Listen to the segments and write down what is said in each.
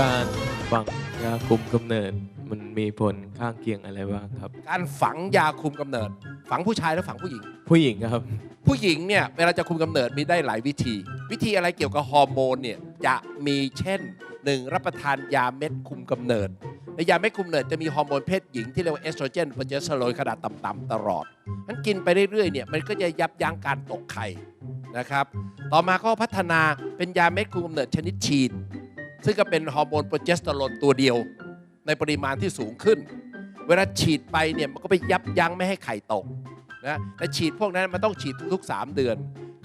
การฝังยาคุมกำเนิด มันมีผลข้างเคียงอะไรบ้างครับ การฝังยาคุมกำเนิด ฝังผู้ชายและฝังผู้หญิง ผู้หญิงครับ ผู้หญิงเนี่ยเวลาจะคุมกำเนิดมีได้หลายวิธี วิธีอะไรเกี่ยวกับฮอร์โมนเนี่ยจะมีเช่นหนึ่งรับประทานยาเม็ดคุมกำเนิดในยาเม็ดคุมกำเนิดจะมีฮอร์โมนเพศหญิงที่เรียกว่าเอสโตรเจนโปรเจสเตอโรนขนาดต่ำๆตลอดนั้นกินไปเรื่อยๆเนี่ยมันก็จะยับยั้งการตกไข่นะครับ ต่อมาก็พัฒนาเป็นยาเม็ดคุมกำเนิดชนิดฉีด ซึ่งก็เป็นฮอร์โมนโปรเจสเตอโรนตัวเดียว ในปริมาณที่สูงขึ้น เวลาฉีดไปเนี่ยมันก็ไปยับยั้งไม่ให้ไข่ตกนะแต่ฉีดพวกนั้นมันต้องฉีดทุกๆ 3 เดือน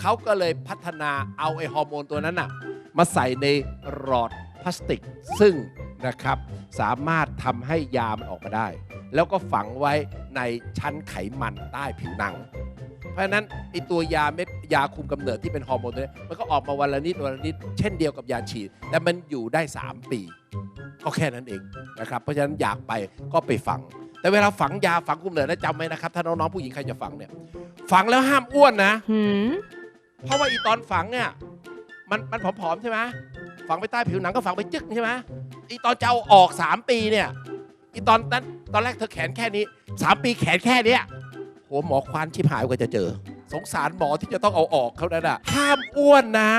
เขาก็เลยพัฒนาเอาไอฮอร์โมนตัวนั้นน่ะมาใส่ในหลอดพลาสติก ซึ่งนะครับสามารถทำให้ยามันออกมาได้ แล้วก็ฝังไว้ในชั้นไขมันใต้ผิวหนัง เพราะฉะนั้นไอตัวยาเม็ดยาคุมกำเนิดที่เป็นฮอร์โมนตัวนี้มันก็ออกมาวันละนิดวันละนิดเช่นเดียวกับยาฉีดแต่มันอยู่ได้ 3 ปีก็แค่นั้นเองนะครับเพราะฉะนั้นอยากไปก็ไปฝัง แต่เวลาฝังยาฝังคุมกำเนิดนะจำไว้นะครับถ้าน้องๆผู้หญิงใครจะฝังเนี่ยฝังแล้วห้ามอ้วนนะหืมเพราะว่าอีตอนฝังเนี่ยมันมันผอมๆใช่ไหมฝังไปใต้ผิวหนังก็ฝังไปจึ๊กใช่ไหมอีตอนจะเอาออก 3 ปีเนี่ยอีตอนนั้นตอนแรกเธอแขนแค่นี้ 3 ปีแขนแค่เนี้ย โหหมอควานชิบหายกว่าจะเจอ สงสารหมอที่จะต้องเอาออกเขานั่นอะห้ามอ้วนนะ